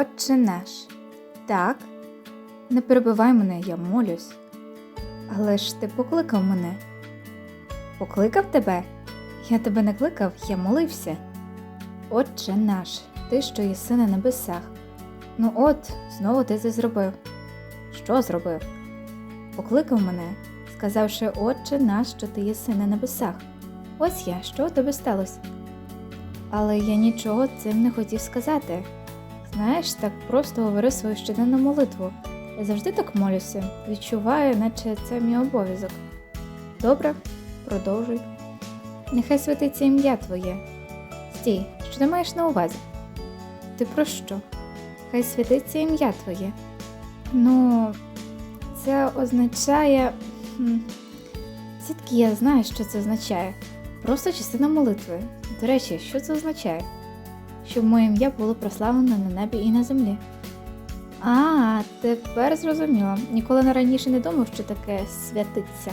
Отче наш. Так, не перебивай мене, я молюсь. Але ж ти покликав мене. Покликав тебе? Я тебе не кликав, я молився. Отче наш, ти, що єси на небесах. Ну от, знову ти це зробив. Що зробив? Покликав мене, сказавши, Отче наш, що ти єси на небесах. Ось я, що у тебе сталося? Але я нічого цим не хотів сказати. Знаєш, так просто говори свою щоденну молитву. Я завжди так молюся, відчуваю, наче це мій обов'язок. Добре, продовжуй. Нехай святиться ім'я твоє. Стій, що ти маєш на увазі? Ти про що? Хай святиться ім'я твоє. Ну, це означає. хм, Звідки я знаю, що це означає? Просто частина молитви. До речі, що це означає? Щоб моє ім'я було прославлено на небі і на землі. А, тепер зрозуміло. Ніколи на раніше не думав, що таке святиться.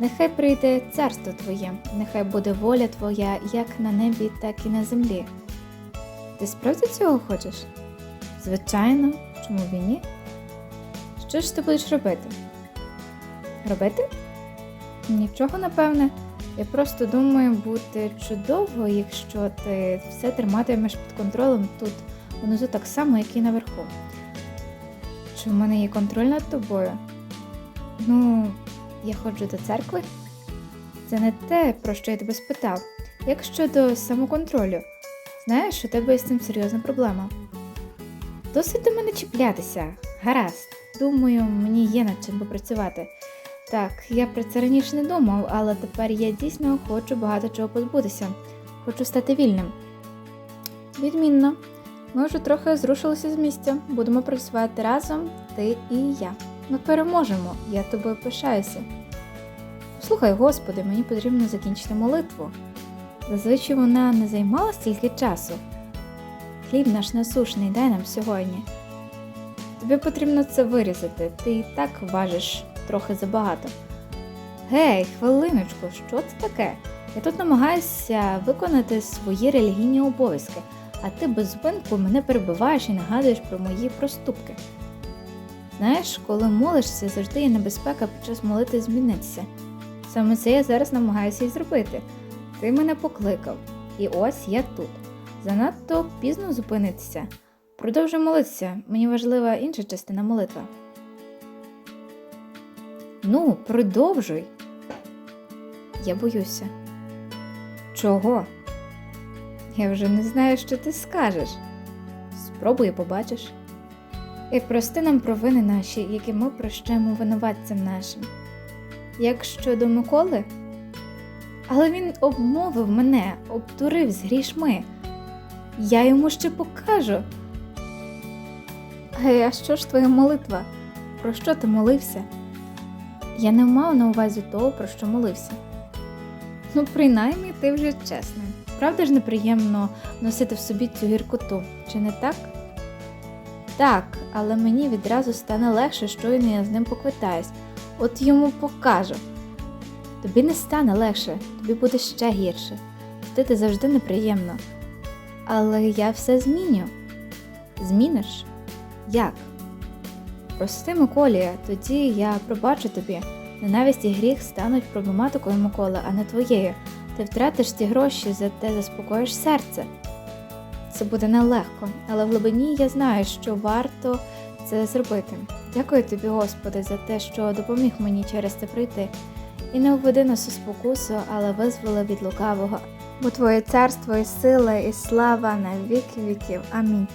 Нехай прийде царство Твоє, нехай буде воля Твоя як на небі, так і на землі. Ти справді цього хочеш? Звичайно, чому б і ні? Що ж ти будеш робити? Робити? Нічого, напевне. Я просто думаю, буде чудово, якщо ти все триматимеш під контролем тут внизу так само, як і наверху. Чи в мене є контроль над тобою? Ну, я ходжу до церкви. Це не те, про що я тебе спитав. Як щодо самоконтролю, знаєш, у тебе з цим серйозна проблема. Досить до мене чіплятися. Гаразд. Думаю, мені є над чим попрацювати. Так, я про це раніше не думав, але тепер я дійсно хочу багато чого позбутися. Хочу стати вільним. Відмінно. Ми вже трохи зрушилися з місця. Будемо працювати разом, ти і я. Ми переможемо, я тобою пишаюся. Послухай, Господи, мені потрібно закінчити молитву. Зазвичай вона не займала стільки часу. Хліб наш насушний, дай нам сьогодні. Тобі потрібно це вирізати, ти і так важиш трохи забагато. Гей, хвилиночку, що це таке? Я тут намагаюся виконати свої релігійні обов'язки, а ти без зупинку мене перебиваєш і нагадуєш про мої проступки. Знаєш, коли молишся, завжди є небезпека під час молити змінитися. Саме це я зараз намагаюся і зробити. Ти мене покликав, і ось я тут. Занадто пізно зупинитися. Продовжуй молитися, мені важлива інша частина молитви. Ну, продовжуй. Я боюся. Чого? Я вже не знаю, що ти скажеш. Спробуй побачиш. І прости нам провини наші, які ми прощаємо винуватцям нашим. Як щодо Миколи? Але він обмовив мене, обдурив з грішми. Я йому ще покажу. А що ж твоя молитва? Про що ти молився? Я не мав на увазі того, про що молився. Ну, принаймні, ти вже чесний. Правда ж неприємно носити в собі цю гіркоту, чи не так? Так, але мені відразу стане легше, щойно я з ним поквитаюсь. От йому покажу. Тобі не стане легше, тобі буде ще гірше. Мстити завжди неприємно. Але я все зміню. Зміниш? Як? Прости, Миколі, тоді я пробачу тобі. Ненависть і гріх стануть проблематикою Миколи, а не твоєю. Ти втратиш ці гроші, зате заспокоїш серце. Це буде нелегко, але в глибині я знаю, що варто це зробити. Дякую тобі, Господи, за те, що допоміг мені через це пройти. І не введи нас у спокусу, але визволи від лукавого. Бо Твоє царство і сила, і слава на віки віків. Амінь.